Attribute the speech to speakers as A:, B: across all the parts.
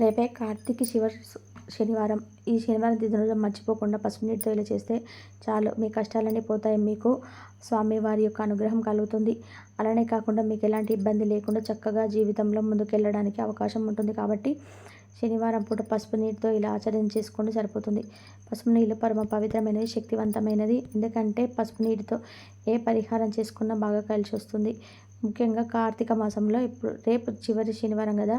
A: రేపే కార్తీక శివ శనివారం. ఈ శనివారం తిథి రోజు మర్చిపోకుండా పసుపు నీటితో ఇలా చేస్తే చాలు. మీ కష్టాలన్నీ పోతాయి. మీకు స్వామివారి యొక్క అనుగ్రహం కలుగుతుంది. అలానే కాకుండా మీకు ఎలాంటి ఇబ్బంది లేకుండా చక్కగా జీవితంలో ముందుకెళ్ళడానికి అవకాశం ఉంటుంది కాబట్టి శనివారం పూట పసుపు నీటితో ఇలా ఆచరణ చేసుకుంటే సరిపోతుంది. పసుపు నీళ్ళు పరమ పవిత్రమైనది శక్తివంతమైనది. ఎందుకంటే పసుపు నీటితో ఏ పరిహారం చేసుకున్నా బాగా కలిసి వస్తుంది. ముఖ్యంగా కార్తీక మాసంలో ఇప్పుడు రేపు చివరి శనివారం కదా.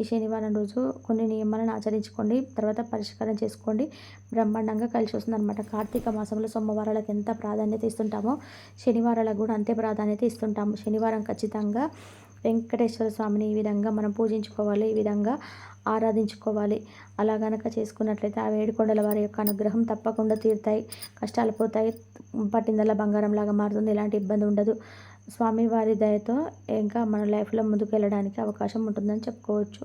A: ఈ శనివారం రోజు కొన్ని నియమాలను ఆచరించుకోండి తర్వాత పరిష్కారం చేసుకోండి. బ్రహ్మాండంగా కలిసి వస్తుందన్నమాట. కార్తీక మాసంలో సోమవారాలకు ఎంత ప్రాధాన్యత ఇస్తుంటామో శనివారాలకు కూడా అంతే ప్రాధాన్యత ఇస్తుంటాము. శనివారం ఖచ్చితంగా వెంకటేశ్వర స్వామిని ఈ విధంగా మనం పూజించుకోవాలి ఈ విధంగా ఆరాధించుకోవాలి. అలా గనక చేసుకున్నట్లయితే ఆ వేడుకొండల వారి యొక్క అనుగ్రహం తప్పకుండా తీరుతాయి. కష్టాలు పోతాయి. పట్టిందల్లా బంగారంలాగా మారుతుంది. ఎలాంటి ఇబ్బంది ఉండదు. స్వామివారి దయతో ఇంకా మన లైఫ్లో ముందుకు వెళ్ళడానికి అవకాశం ఉంటుందని చెప్పుకోవచ్చు.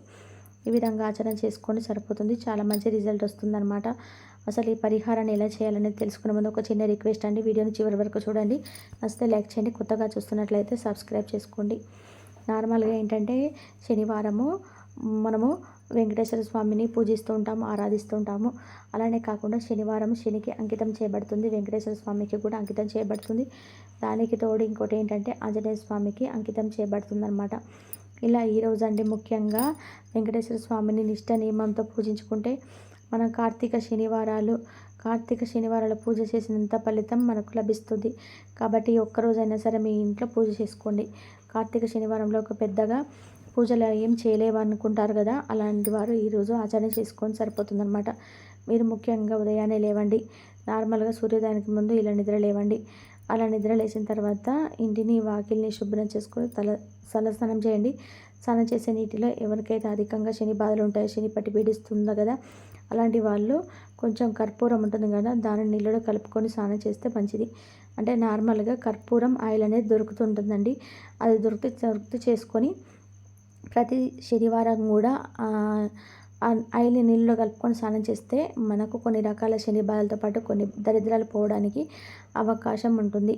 A: ఈ విధంగా ఆచరణ చేసుకొని సరిపోతుంది. చాలా మంచి రిజల్ట్ వస్తుందన్నమాట. అసలు ఈ పరిహారాన్ని ఎలా చేయాలనేది తెలుసుకునే ముందు ఒక చిన్న రిక్వెస్ట్ అండి. వీడియోని చివరి వరకు చూడండి. నచ్చితే లైక్ చేయండి. కొత్తగా చూస్తున్నట్లయితే సబ్స్క్రైబ్ చేసుకోండి. నార్మల్గా ఏంటంటే శనివారము మనము వెంకటేశ్వర స్వామిని పూజిస్తూ ఉంటాము ఆరాధిస్తూ ఉంటాము. అలానే కాకుండా శనివారం శనికి అంకితం చేయబడుతుంది. వెంకటేశ్వర స్వామికి కూడా అంకితం చేయబడుతుంది. దానికి తోడు ఇంకోటి ఏంటంటే ఆంజనేయ స్వామికి అంకితం చేయబడుతుంది అనమాట ఇలా ఈరోజు అండి ముఖ్యంగా వెంకటేశ్వర స్వామిని నిష్ట నియమంతో పూజించుకుంటే మనం కార్తీక శనివారాలు కార్తీక శనివారాల పూజ చేసినంత ఫలితం మనకు లభిస్తుంది. కాబట్టి ఒక్కరోజైనా సరే మీ ఇంట్లో పూజ చేసుకోండి. కార్తీక శనివారంలో ఒక పెద్దగా పూజలు ఏం చేయలేవు అనుకుంటారు కదా అలాంటి వారు ఈరోజు ఆచరణ చేసుకొని సరిపోతుందన్నమాట. మీరు ముఖ్యంగా ఉదయాన్నే లేవండి. నార్మల్గా సూర్యోదయానికి ముందు ఇలా నిద్ర లేవండి. అలా నిద్ర లేచిన తర్వాత ఇంటిని వాకిల్ని శుభ్రం చేసుకొని తల తలస్నానం చేయండి. స్నానం చేసే నీటిలో ఎవరికైతే అధికంగా శని బాధలు ఉంటాయో శని పట్టి పీడిస్తుందో కదా అలాంటి వాళ్ళు కొంచెం కర్పూరం ఉంటుంది కదా దానిని నీళ్ళలో కలుపుకొని స్నానం చేస్తే మంచిది. అంటే నార్మల్గా కర్పూరం ఆయిల్ అనేది దొరుకుతుంటుందండి. అది దొరికితే దొరికితే చేసుకొని ప్రతి శనివారం కూడా ఆయిల్ని నీళ్ళలో కలుపుకొని స్నానం చేస్తే మనకు కొన్ని రకాల శని బాధలతో పాటు కొన్ని దరిద్రాలు పోవడానికి అవకాశం ఉంటుంది.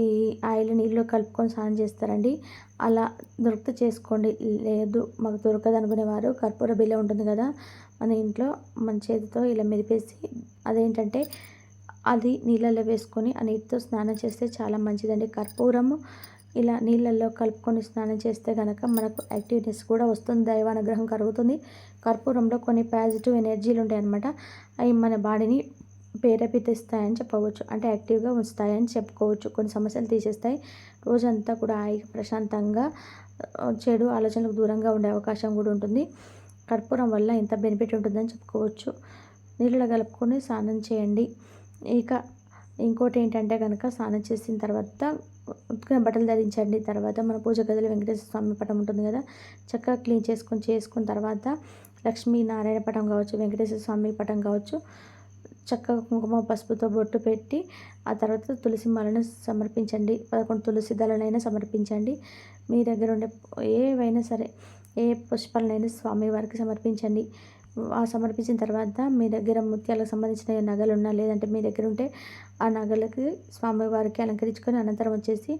A: ఈ ఆయిల్ నీళ్ళలో కలుపుకొని స్నానం చేస్తారండి. అలా దొరికితే చేసుకోండి. లేదు మాకు దొరకదు అనుకునేవారు. కర్పూర బిల్ల ఉంటుంది కదా మన ఇంట్లో మన చేతితో ఇలా మెరిపేసి అదేంటంటే అది నీళ్ళల్లో వేసుకొని ఆ నీటితో స్నానం చేస్తే చాలా మంచిదండి. కర్పూరము ఇలా నీళ్ళల్లో కలుపుకొని స్నానం చేస్తే కనుక మనకు యాక్టివ్నెస్ కూడా వస్తుంది. దైవానుగ్రహం కలుగుతుంది. కర్పూరంలో కొన్ని పాజిటివ్ ఎనర్జీలు ఉంటాయన్నమాట. అవి మన బాడీని ప్రేరేపిస్తాయని చెప్పవచ్చు. అంటే యాక్టివ్గా ఉంచుతాయని చెప్పుకోవచ్చు. కొన్ని సమస్యలు తీసేస్తాయి. రోజంతా కూడా హాయిగా ప్రశాంతంగా చెడు ఆలోచనలకు దూరంగా ఉండే అవకాశం కూడా ఉంటుంది. కర్పూరం వల్ల ఇంత బెనిఫిట్ ఉంటుందని చెప్పుకోవచ్చు. నీళ్ళలో కలుపుకొని స్నానం చేయండి. ఇక ఇంకోటి ఏంటంటే కనుక స్నానం చేసిన తర్వాత ఉత్తుకున్న బట్టలు ధరించండి. తర్వాత మన పూజ గదిలో వెంకటేశ్వర స్వామి పటం ఉంటుంది కదా. చక్కగా క్లీన్ చేసుకొని చేసుకున్న తర్వాత లక్ష్మీనారాయణ పటం కావచ్చు వెంకటేశ్వర స్వామి పటం కావచ్చు. చక్కగా కుంకుమ పసుపుతో బొట్టు పెట్టి ఆ తర్వాత తులసి మాలను సమర్పించండి. పదకొండు తులసి దళనైనా సమర్పించండి. మీ దగ్గర ఉండే ఏవైనా సరే ఏ పుష్పాలనైనా స్వామివారికి సమర్పించండి. ఆ సమర్పించిన తర్వాత మీ దగ్గర ముత్యాలకు సంబంధించిన నగలు ఉన్నా లేదంటే మీ దగ్గర ఉంటే ఆ నగలకి స్వామివారికి అలంకరించుకొని అనంతరం వచ్చేసి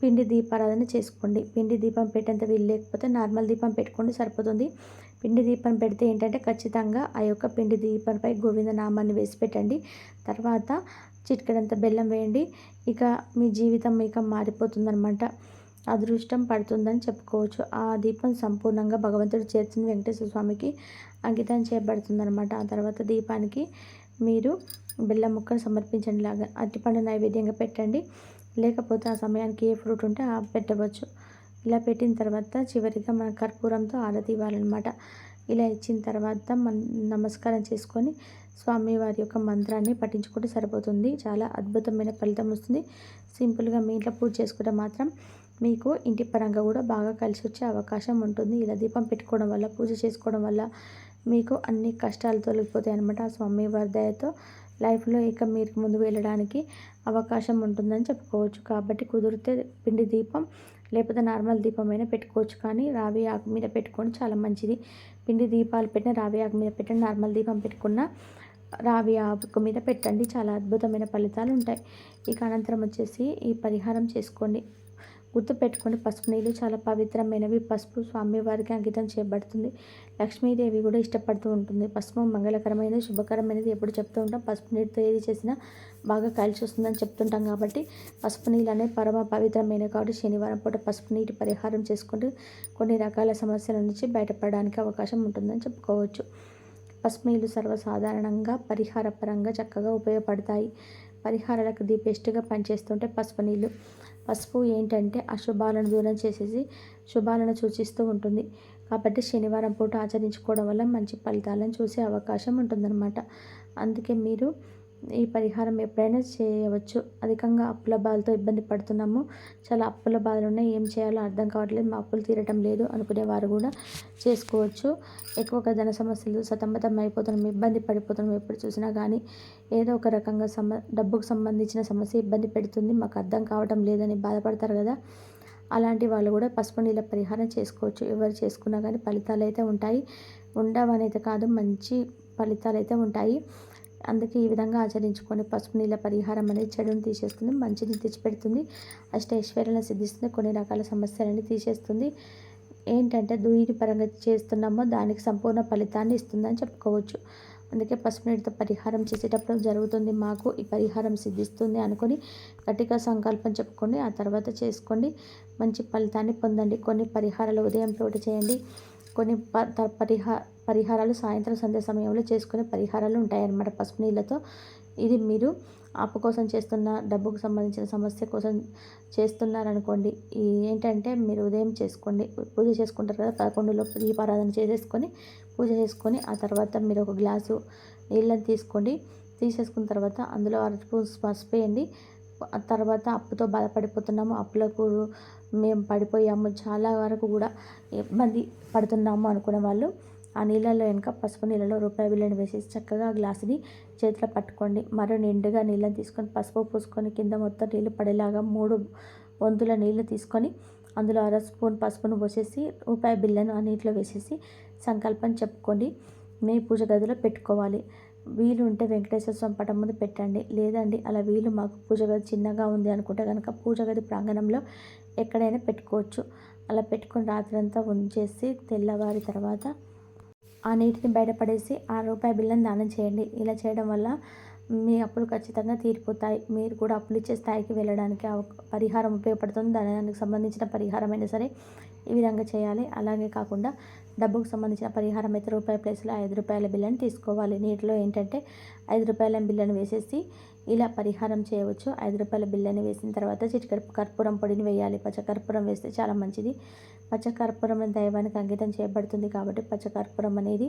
A: పిండి దీపారాధన చేసుకోండి. పిండి దీపం పెట్టేంత వీలు లేకపోతే నార్మల్ దీపం పెట్టుకోండి సరిపోతుంది. పిండి దీపం పెడితే ఏంటంటే ఖచ్చితంగా ఆ యొక్క పిండి దీపంపై గోవింద నామాన్ని వేసి పెట్టండి. తర్వాత చిటికడంత బెల్లం వేయండి. ఇక మీ జీవితం ఇక మారిపోతుందన్నమాట. అదృష్టం పడుతుందని చెప్పుకోవచ్చు. ఆ దీపం సంపూర్ణంగా భగవంతుడు చేర్చిన వెంకటేశ్వర స్వామికి అంకితం చేయబడుతుందనమాట ఆ తర్వాత దీపానికి మీరు బెల్లం ముక్కను సమర్పించండి లాగా. అరటిపండు నైవేద్యంగా పెట్టండి. లేకపోతే ఆ సమయానికి ఏ ఫ్రూట్ ఉంటే ఆ పెట్టవచ్చు. ఇలా పెట్టిన తర్వాత చివరిగా మన కర్పూరంతో ఆరతి ఇవ్వాలన్నమాట. ఇలా ఇచ్చిన తర్వాత మన నమస్కారం చేసుకొని స్వామివారి యొక్క మంత్రాన్ని పఠించుకుంటే సరిపోతుంది. చాలా అద్భుతమైన ఫలితం వస్తుంది. సింపుల్గా మీ ఇంట్లో పూజ చేసుకుంటే మాత్రం మీకు ఇంటి పరంగా కూడా బాగా కలిసి వచ్చే అవకాశం ఉంటుంది. ఇలా దీపం పెట్టుకోవడం వల్ల పూజ చేసుకోవడం వల్ల మీకు అన్ని కష్టాలు తొలగిపోతాయి అనమాట ఆ స్వామి వారి దయతో లైఫ్లో ఇక మీరు ముందు వెళ్ళడానికి అవకాశం ఉంటుందని చెప్పుకోవచ్చు. కాబట్టి కుదిరితే పిండి దీపం లేకపోతే నార్మల్ దీపం అయినా పెట్టుకోవచ్చు. కానీ రావి ఆకు మీద పెట్టుకోండి చాలా మంచిది. పిండి దీపాలు పెట్టిన రావి ఆకు మీద పెట్టండి నార్మల్ దీపం పెట్టుకున్న రావి ఆకు మీద పెట్టండి. చాలా అద్భుతమైన ఫలితాలు ఉంటాయి. ఇక అనంతరం వచ్చేసి ఈ పరిహారం చేసుకోండి. గుర్తుపెట్టుకోండి పసుపు నీళ్ళు చాలా పవిత్రమైనవి. పసుపు స్వామివారికి అంకితం చేయబడుతుంది. లక్ష్మీదేవి కూడా ఇష్టపడుతూ ఉంటుంది. పసుపు మంగళకరమైనది శుభకరమైనది ఎప్పుడు చెప్తూ ఉంటాం. పసుపు నీటితో ఏది చేసినా బాగా కలిసి వస్తుందని చెప్తుంటాం కాబట్టి పసుపు నీళ్ళు అనేవి పరమ పవిత్రమైనవి కాబట్టి శనివారం పూట పసుపు నీటి పరిహారం చేసుకుంటూ కొన్ని రకాల సమస్యల నుంచి బయటపడడానికి అవకాశం ఉంటుందని చెప్పుకోవచ్చు. పసుపు నీళ్ళు సర్వసాధారణంగా పరిహార పరంగా చక్కగా ఉపయోగపడతాయి. పరిహారాలకు ది బెస్ట్గా పనిచేస్తుంటే పసుపు నీళ్ళు. పసుపు ఏంటంటే అశుభాలను దూరం చేసేసి శుభాలను సూచిస్తూ ఉంటుంది. కాబట్టి శనివారం పూట ఆచరించుకోవడం వల్ల మంచి ఫలితాలను చూసే అవకాశం ఉంటుందన్నమాట. అందుకే మీరు ఈ పరిహారం ఎప్పుడైనా చేయవచ్చు. అధికంగా అప్పుల బాధలతో ఇబ్బంది పడుతున్నాము. చాలా అప్పుల బాధలు ఉన్నాయి. ఏం చేయాలో అర్థం కావట్లేదు. మా అప్పులు తీరటం లేదు అనుకునే వారు కూడా చేసుకోవచ్చు. ఎక్కువగా ధన సమస్యలు సతమతం అయిపోతున్నాం ఇబ్బంది పడిపోతున్నాం ఎప్పుడు చూసినా కానీ ఏదో ఒక రకంగా సమ డబ్బుకు సంబంధించిన సమస్య ఇబ్బంది పెడుతుంది. మాకు అర్థం కావటం లేదని బాధపడతారు కదా. అలాంటి వాళ్ళు కూడా పసుపు నీళ్ళ పరిహారం చేసుకోవచ్చు. ఎవరు చేసుకున్నా కానీ ఫలితాలు అయితే ఉంటాయి. ఉండవనైతే కాదు. మంచి ఫలితాలు అయితే ఉంటాయి. అందుకే ఈ విధంగా ఆచరించుకొని పసుపు నీళ్ళ పరిహారం అనేది చెడును తీసేస్తుంది మంచిని తెచ్చిపెడుతుంది అష్టైశ్వర్యాలను సిద్ధిస్తుంది కొన్ని రకాల సమస్యలని తీసేస్తుంది. ఏంటంటే దూయిని పరంగా చేస్తున్నామో దానికి సంపూర్ణ ఫలితాన్ని ఇస్తుందని చెప్పుకోవచ్చు. అందుకే పసుపు నీటితో పరిహారం చేసేటప్పుడు జరుగుతుంది మాకు ఈ పరిహారం సిద్ధిస్తుంది అనుకొని గట్టిగా సంకల్పం చెప్పుకోండి ఆ తర్వాత చేసుకోండి. మంచి ఫలితాన్ని పొందండి. కొన్ని పరిహారాలు ఉదయం పూట చేయండి. కొన్ని పరిహా పరిహారాలు సాయంత్రం సంధ్య సమయంలో చేసుకునే పరిహారాలు ఉంటాయన్నమాట. పసుపు నీళ్ళతో ఇది మీరు అప్పు కోసం చేస్తున్న డబ్బుకు సంబంధించిన సమస్య కోసం చేస్తున్నారనుకోండి ఏంటంటే మీరు ఉదయం చేసుకోండి పూజ చేసుకుంటారు కదా పదకొండులో దీపారాధన చేసేసుకొని పూజ చేసుకొని ఆ తర్వాత మీరు ఒక గ్లాసు నీళ్ళని తీసుకోండి తీసేసుకున్న తర్వాత అందులో అర స్పూన్ పసుపు వేయండి తర్వాత అప్పుతో బాధపడిపోతున్నాము అప్పులకు మేము పడిపోయాము చాలా వరకు కూడా ఇబ్బంది పడుతున్నాము అనుకునే వాళ్ళు ఆ నీళ్ళలో వెనుక పసుపు నీళ్ళలో రూపాయి బిళ్ళని వేసేసి చక్కగా గ్లాసుని చేతిలో పట్టుకోండి. మరో నిండుగా నీళ్ళని తీసుకొని పసుపు పూసుకొని కింద మొత్తం నీళ్ళు పడేలాగా మూడు వంతుల నీళ్ళు తీసుకొని అందులో అర స్పూన్ పసుపును పోసేసి రూపాయి బిళ్ళను ఆ నీటిలో వేసేసి సంకల్పం చెప్పుకోండి. మీ పూజ గదిలో పెట్టుకోవాలి. వీలు ఉంటే వెంకటేశ్వర స్వామి పటం ముందు పెట్టండి. లేదండి అలా వీలు మాకు పూజ గది చిన్నగా ఉంది అనుకుంటే కనుక పూజ గది ప్రాంగణంలో ఎక్కడైనా పెట్టుకోవచ్చు. అలా పెట్టుకొని రాత్రంతా ఉంచేసి తెల్లవారి తర్వాత ఆ నీటిని బయటపడేసి ఆ రూపాయి బిల్లను దానం చేయండి. ఇలా చేయడం వల్ల మీ అప్పులు ఖచ్చితంగా తీరిపోతాయి. మీరు కూడా అప్పులు ఇచ్చే స్థాయికి వెళ్ళడానికి పరిహారం ఉపయోగపడుతుంది. దానికి సంబంధించిన పరిహారం అయినా సరే ఈ విధంగా చేయాలి. అలాగే కాకుండా డబ్బుకు సంబంధించిన పరిహారం అయితే రూపాయి ప్లేస్లో ఐదు రూపాయల బిల్లను తీసుకోవాలి. నీటిలో ఏంటంటే ఐదు రూపాయల బిల్లను వేసేసి ఇలా పరిహారం చేయవచ్చు. ఐదు రూపాయల బిల్లని వేసిన తర్వాత చిటికడ కర్పూరం పొడిని వేయాలి. పచ్చకర్పూరం వేస్తే చాలా మంచిది. పచ్చకర్పూరం దైవానికి అంకితం చేయబడుతుంది కాబట్టి పచ్చకర్పూరం అనేది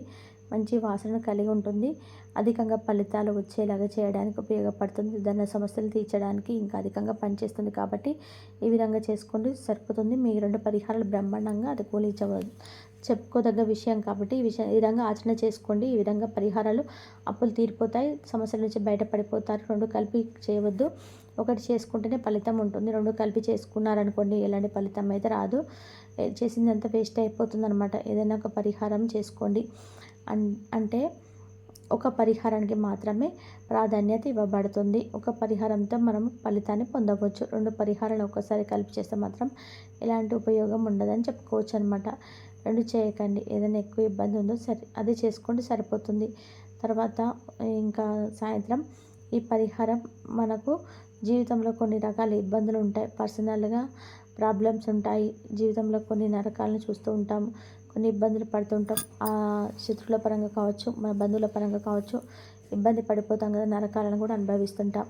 A: మంచి వాసన కలిగి ఉంటుంది. అధికంగా ఫలితాలు వచ్చేలాగా చేయడానికి ఉపయోగపడుతుంది. ధన సమస్యలు తీర్చడానికి ఇంకా అధికంగా పనిచేస్తుంది కాబట్టి ఈ విధంగా చేసుకోండి. సరిపోతుంది. మీ రెండు పరిహారాలు బ్రహ్మాండంగా అది కూలించవచ్చు చెప్పుకోదగ్గ విషయం కాబట్టి ఈ విషయం ఈ విధంగా ఆచరణ చేసుకోండి. ఈ విధంగా పరిహారాలు అప్పులు తీరిపోతాయి. సమస్యల నుంచి బయటపడిపోతారు. రెండు కలిపి చేయవద్దు. ఒకటి చేసుకుంటేనే ఫలితం ఉంటుంది. రెండు కలిపి చేసుకున్నారనుకోండి ఎలాంటి ఫలితం అయితే రాదు. చేసిందంతా వేస్ట్ అయిపోతుంది అనమాట ఏదైనా ఒక పరిహారం చేసుకోండి. అన్ అంటే ఒక పరిహారానికి మాత్రమే ప్రాధాన్యత ఇవ్వబడుతుంది. ఒక పరిహారంతో మనం ఫలితాన్ని పొందవచ్చు. రెండు పరిహారాలు ఒకసారి కలిపి చేస్తే మాత్రం ఎలాంటి ఉపయోగం ఉండదని చెప్పుకోవచ్చు అనమాట రెండు చేయకండి. ఏదైనా ఎక్కువ ఇబ్బంది ఉందో సరే అది చేసుకోండి సరిపోతుంది. తర్వాత ఇంకా సాయంత్రం ఈ పరిహారం మనకు జీవితంలో కొన్ని రకాల ఇబ్బందులు ఉంటాయి. పర్సనల్గా ప్రాబ్లమ్స్ ఉంటాయి. జీవితంలో కొన్ని నరకాలను చూస్తూ ఉంటాం. కొన్ని ఇబ్బందులు పడుతుంటాం ఆ శత్రువుల పరంగా కావచ్చు మన బంధువుల పరంగా కావచ్చు ఇబ్బంది పడిపోతాం కదా నరకాలను కూడా అనుభవిస్తుంటాం.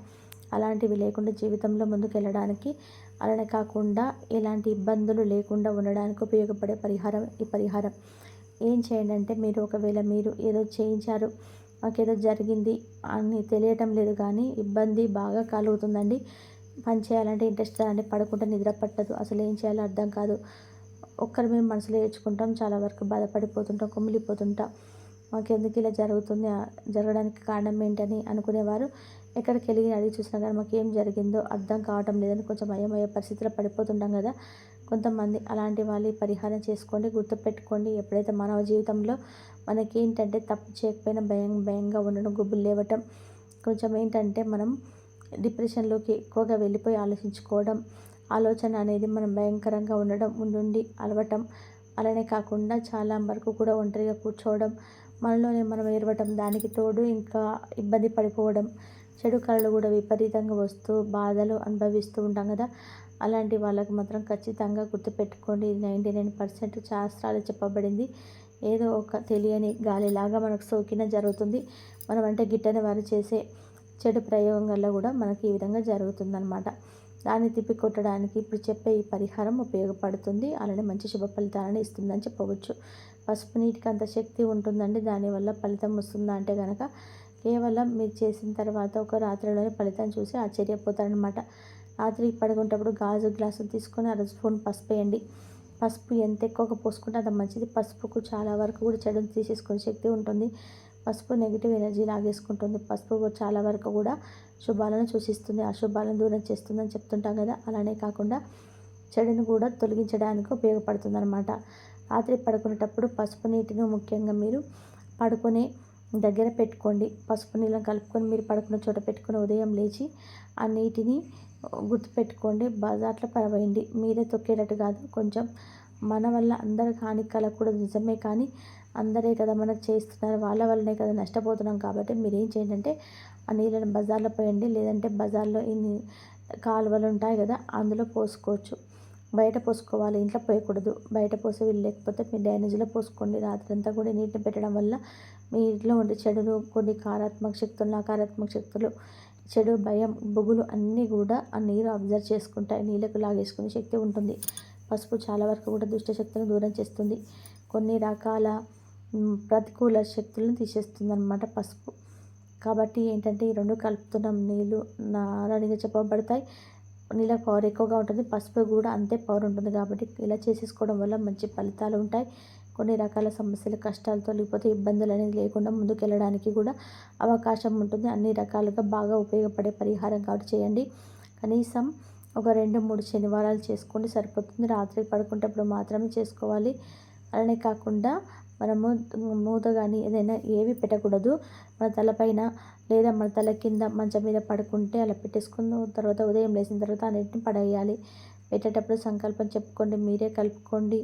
A: అలాంటివి లేకుండా జీవితంలో ముందుకు వెళ్ళడానికి అలానే కాకుండా ఎలాంటి ఇబ్బందులు లేకుండా ఉండడానికి ఉపయోగపడే పరిహారం ఈ పరిహారం. ఏం చేయండి అంటే మీరు ఒకవేళ మీరు ఏదో చేయించారు మాకేదో జరిగింది అని తెలియటం లేదు కానీ ఇబ్బంది బాగా కలుగుతుందండి. పని చేయాలంటే ఇంట్రెస్ట్ అంటే పడుకుంటే నిద్ర పట్టదు. అసలు ఏం చేయాలో అర్థం కాదు. ఒక్కరి మేము మనసులో ఏడ్చుకుంటాం చాలా వరకు బాధపడిపోతుంటాం కుమిలిపోతుంటాం. మాకెందుకు ఇలా జరుగుతుంది? జరగడానికి కారణం ఏంటని అనుకునేవారు. ఎక్కడికి వెళ్ళి అడిగి చూసినా కానీ మాకు ఏం జరిగిందో అర్థం కావటం లేదని కొంచెం అయ్యమయ్యే పరిస్థితిలో పడిపోతుంటాం కదా. కొంతమంది అలాంటి వాళ్ళు పరిహారం చేసుకోండి గుర్తుపెట్టుకోండి. ఎప్పుడైతే మానవ జీవితంలో మనకి ఏంటంటే తప్పు చేయకపోయినా భయం భయంగా ఉండడం గుబ్బులు లేవటం కొంచెం ఏంటంటే మనం డిప్రెషన్లోకి ఎక్కువగా వెళ్ళిపోయి ఆలోచించుకోవడం ఆలోచన అనేది మనం భయంకరంగా ఉండడం ఉండుండి అలవటం అలానే కాకుండా చాలా వరకు కూడా ఒంటరిగా కూర్చోవడం మనలోనే మనం ఏడవటం దానికి తోడు ఇంకా ఇబ్బంది పడిపోవడం చెడు కళలు కూడా విపరీతంగా వస్తూ బాధలు అనుభవిస్తూ ఉంటాం కదా. అలాంటి వాళ్ళకు మాత్రం ఖచ్చితంగా గుర్తుపెట్టుకోండి. నైంటీ నైన్ పర్సెంట్ శాస్త్రాలు చెప్పబడింది. ఏదో ఒక తెలియని గాలిలాగా మనకు సోకిన జరుగుతుంది. మనం అంటే గిట్టని వారు చేసే చెడు ప్రయోగం వల్ల కూడా మనకి ఈ విధంగా జరుగుతుందన్నమాట. దాన్ని తిప్పికొట్టడానికి ఇప్పుడు చెప్పే ఈ పరిహారం ఉపయోగపడుతుంది. అలానే మంచి శుభ ఫలితాలను ఇస్తుందని చెప్పవచ్చు. పసుపు నీటికి అంత శక్తి ఉంటుందండి. దానివల్ల ఫలితం వస్తుందా అంటే కనుక కేవలం మీరు చేసిన తర్వాత ఒక రాత్రిలోనే ఫలితం చూసి ఆశ్చర్యపోతారనమాట రాత్రి పడుకునేటప్పుడు గాజు గ్లాసు తీసుకొని అర స్పూన్ పసుపు వేయండి. పసుపు ఎంత ఎక్కువగా పోసుకుంటే అంత మంచిది. పసుపుకు చాలా వరకు కూడా చెడుని తీసేసుకునే శక్తి ఉంటుంది. పసుపు నెగిటివ్ ఎనర్జీ లాగేసుకుంటుంది. పసుపు చాలా వరకు కూడా శుభాలను సూచిస్తుంది. అశుభాలను దూరం చేస్తుందని చెప్తుంటాం కదా. అలానే కాకుండా చెడును కూడా తొలగించడానికి ఉపయోగపడుతుంది అనమాట రాత్రి పడుకునేటప్పుడు పసుపు నీటిని ముఖ్యంగా మీరు పడుకునే దగ్గర పెట్టుకోండి. పసుపు నీళ్ళని కలుపుకొని మీరు పడుకున్న చోట పెట్టుకుని ఉదయం లేచి ఆ నీటిని గుర్తుపెట్టుకోండి. బజార్లో పరవేయండి మీరే తొక్కేటట్టు కాదు కొంచెం మన వల్ల అందరికి హాని కలగకూడదు నిజమే కానీ అందరే కదా మనకు చేస్తున్నారు. వాళ్ళ వల్లనే కదా నష్టపోతున్నాం కాబట్టి మీరు ఏం చేయండి అంటే ఆ నీళ్ళని బజార్లో పోయండి. లేదంటే బజార్లో ఇన్ని కాలువలు ఉంటాయి కదా అందులో పోసుకోవచ్చు. బయట పోసుకోవాలి ఇంట్లో పోయకూడదు. బయట పోసే వెళ్ళలేకపోతే లేకపోతే మీరు డ్రైనేజీలో పోసుకోండి. రాత్రంతా కూడా నీటిని పెట్టడం వల్ల మీ ఇంట్లో ఉండే చెడులు కొన్ని కారాత్మక శక్తులు నకారాత్మక శక్తులు చెడు భయం బొగులు అన్నీ కూడా ఆ నీరు అబ్జర్వ్ చేసుకుంటాయి. నీళ్ళకు లాగేసుకునే శక్తి ఉంటుంది. పసుపు చాలా వరకు కూడా దుష్టశక్తిని శక్తులను దూరం చేస్తుంది. కొన్ని రకాల ప్రతికూల శక్తులను తీసేస్తుంది అనమాట పసుపు. కాబట్టి ఏంటంటే ఈ రెండు కలుపుతున్నాం. నీళ్ళు నారాణిగా చెప్పబడతాయి నీళ్ళ పవర్ ఎక్కువగా ఉంటుంది. పసుపు కూడా అంతే పవర్ ఉంటుంది కాబట్టి ఇలా చేసేసుకోవడం వల్ల మంచి ఫలితాలు ఉంటాయి. కొన్ని రకాల సమస్యలు కష్టాలతో లేకపోతే ఇబ్బందులు అనేది లేకుండా ముందుకెళ్ళడానికి కూడా అవకాశం ఉంటుంది. అన్ని రకాలుగా బాగా ఉపయోగపడే పరిహారం కాబట్టి చేయండి. కనీసం ఒక రెండు మూడు శనివారాలు చేసుకోండి సరిపోతుంది. రాత్రి పడుకునేటప్పుడు మాత్రమే చేసుకోవాలి. అలానే కాకుండా మనము మూత కానీ ఏదైనా ఏవి పెట్టకూడదు. మన తలపైన లేదా మన తల కింద మంచం మీద పడుకుంటే అలా పెట్టేసుకున్న తర్వాత ఉదయం లేచిన తర్వాత అన్నిటిని పడేయాలి. పెట్టేటప్పుడు సంకల్పం చెప్పుకోండి. మీరే కలుపుకోండి.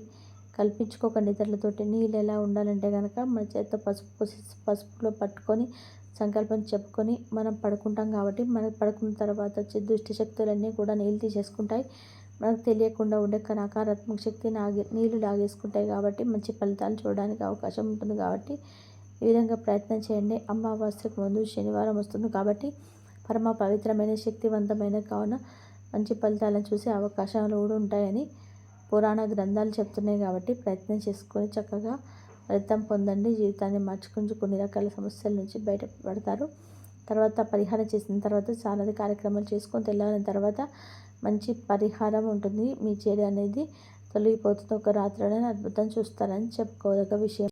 A: కల్పించుకోకండి ఇతరులతోటి నీళ్ళు ఎలా ఉండాలంటే కనుక మన చేత్తో పసుపు పోసి పసుపులో పట్టుకొని సంకల్పం చెప్పుకొని మనం పడుకుంటాం కాబట్టి మనకు పడుకున్న తర్వాత వచ్చే దుష్టి శక్తులన్నీ కూడా నీళ్ళు తీసేసుకుంటాయి. మనకు తెలియకుండా ఉండే నకారాత్మక శక్తి నాగి నీళ్ళు లాగేసుకుంటాయి కాబట్టి మంచి ఫలితాలు చూడడానికి అవకాశం ఉంటుంది కాబట్టి ఈ విధంగా ప్రయత్నం చేయండి. అమావాస్యకు ముందు శనివారం వస్తుంది కాబట్టి పరమ పవిత్రమైన శక్తివంతమైన కావున మంచి ఫలితాలను చూసే అవకాశాలు కూడా ఉంటాయని పురాణ గ్రంథాలు చెప్తున్నాయి కాబట్టి ప్రయత్నం చేసుకొని చక్కగా ఫలితం పొందండి. జీవితాన్ని మార్చుకుని కొన్ని రకాల సమస్యల నుంచి బయటపడతారు. తర్వాత పరిహారం చేసిన తర్వాత చాలా కార్యక్రమాలు చేసుకొని తెల్లారిన తర్వాత మంచి పరిహారం ఉంటుంది. మీ చెడు అనేది తొలగిపోతుంది. ఒక రాత్రిలోనే అద్భుతం చూస్తారని చెప్పుకోదగ్గ విషయం.